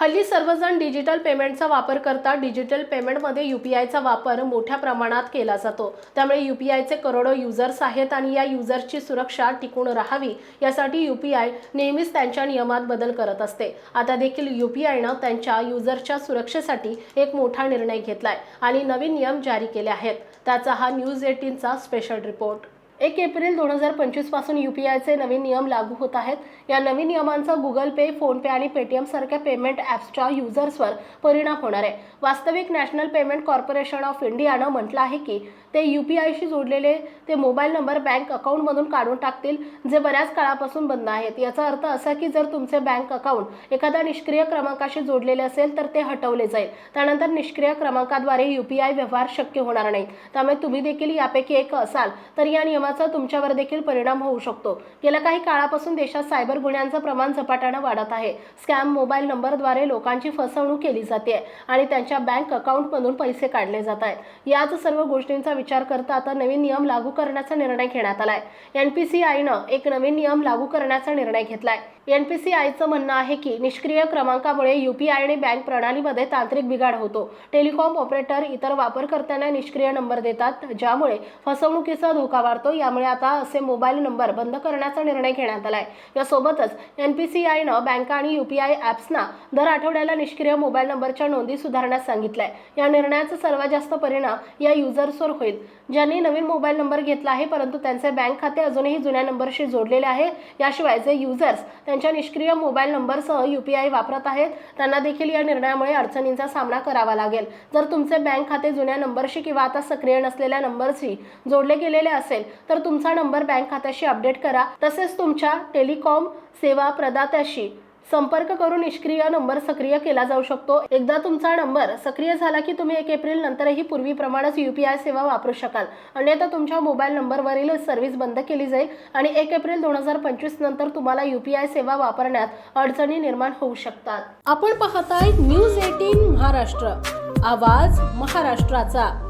हल्ली सर्वजण डिजिटल पेमेंटचा वापर करतात. डिजिटल पेमेंटमध्ये यू पी आयचा वापर मोठ्या प्रमाणात केला जातो. त्यामुळे यू पी आयचे करोडो युजर्स आहेत आणि या युजर्सची सुरक्षा टिकून राहावी यासाठी यू पी आय नेहमीच त्यांच्या नियमात बदल करत असते. आता देखील यू पी आयनं त्यांच्या युजर्सच्या सुरक्षेसाठी एक मोठा निर्णय घेतलाय आणि नवीन नियम जारी केले आहेत. त्याचा हा न्यूज एटीनचा स्पेशल रिपोर्ट. एक एप्रिल दोन हजार पंचवीसपासून यू पी आयचे नवीन नियम लागू होत आहेत. या नवीन नियमांचा गुगल पे फोनपे आणि पेटीएम सारख्या पेमेंट ॲप्सच्या युजर्सवर परिणाम होणार आहे. वास्तविक नॅशनल पेमेंट कॉर्पोरेशन ऑफ इंडियानं म्हटलं आहे की ते यू पी आयशी जोडलेले ते मोबाईल नंबर बँक अकाउंटमधून काढून टाकतील जे बऱ्याच काळापासून बंद आहेत. याचा अर्थ असा की जर तुमचे बँक अकाउंट एखाद्या निष्क्रिय क्रमांकाशी जोडलेले असेल तर ते हटवले जाईल. त्यानंतर निष्क्रिय क्रमांकाद्वारे यू पी आय व्यवहार शक्य होणार नाही. त्यामुळे तुम्ही देखील यापैकी एक असाल तर या नियमाचा तुमच्यावर देखील परिणाम होऊ शकतो. गेल्या काही काळापासून देशात सायबर गुन्ह्यांचं प्रमाण झपाट्यानं वाढत आहे. स्कॅम मोबाईल नंबरद्वारे लोकांची फसवणूक केली जाते आणि त्यांच्या बँक अकाउंटमधून पैसे काढले जात आहेत. याच सर्व गोष्टींचा विचार करता आता नवीन नियम लागू करण्याचा निर्णय घेण्यात आलाय. एन पी सी आयनं एक नवीन नियम लागू करण्याचा निर्णय घेतलाय. एन पी सी आयचं म्हणणं आहे की निष्क्रिय क्रमांकामुळे यू पी आय आणि बँक प्रणालीमध्ये तांत्रिक बिघाड होतो. टेलिकॉम ऑपरेटर इतर वापरकर्त्यांना निष्क्रिय नंबर देतात ज्यामुळे फसवणुकीचा धोका वाढतो. यामुळे आता असे मोबाईल नंबर बंद करण्याचा निर्णय घेण्यात आलाय. यासोबतच एन पी सी आयनं बँका आणि यू पी आय ॲप्सना दर आठवड्याला निष्क्रिय मोबाईल नंबरच्या नोंदी सुधारण्यास सांगितलंय. या निर्णयाचा सर्वात जास्त परिणाम या युजर्सवर होईल. ज्यांनी नवीन मोबाईल नंबर घेतला आहे परंतु त्यांचे बँक खाते अजूनही जुन्या नंबरशी जोडलेले आहे याशिवाय जे युजर्स त्यांच्या निष्क्रिय मोबाईल नंबरसह यू पी आय वापरत आहेत त्यांना देखील या निर्णयामुळे अडचणींचा सामना करावा लागेल. जर तुमचे बँक खाते जुन्या नंबरशी किंवा आता सक्रिय नसलेल्या नंबरशी जोडले गेलेले असेल तर तुमचा नंबर बँक खात्याशी अपडेट करा. तसेच तुमच्या टेलिकॉम सेवा प्रदात्याशी संपर्क करून निष्क्रिय नंबर सक्रिय केला जाऊ शकतो. एकदा तुमचा नंबर सक्रिय झाला की तुम्ही एक एप्रिल नंतरही पूर्वीप्रमाणेच यू पी आय सेवा वापरू शकाल. अन्यथा तुमच्या मोबाईल नंबरवरील सर्व्हिस बंद केली जाईल आणि एक एप्रिल दोन हजार पंचवीस नंतर तुम्हाला यू पी आय सेवा वापरण्यात अडचणी निर्माण होऊ शकतात. आपण पाहताय न्यूज एटीन महाराष्ट्र. आवाज महाराष्ट्राचा.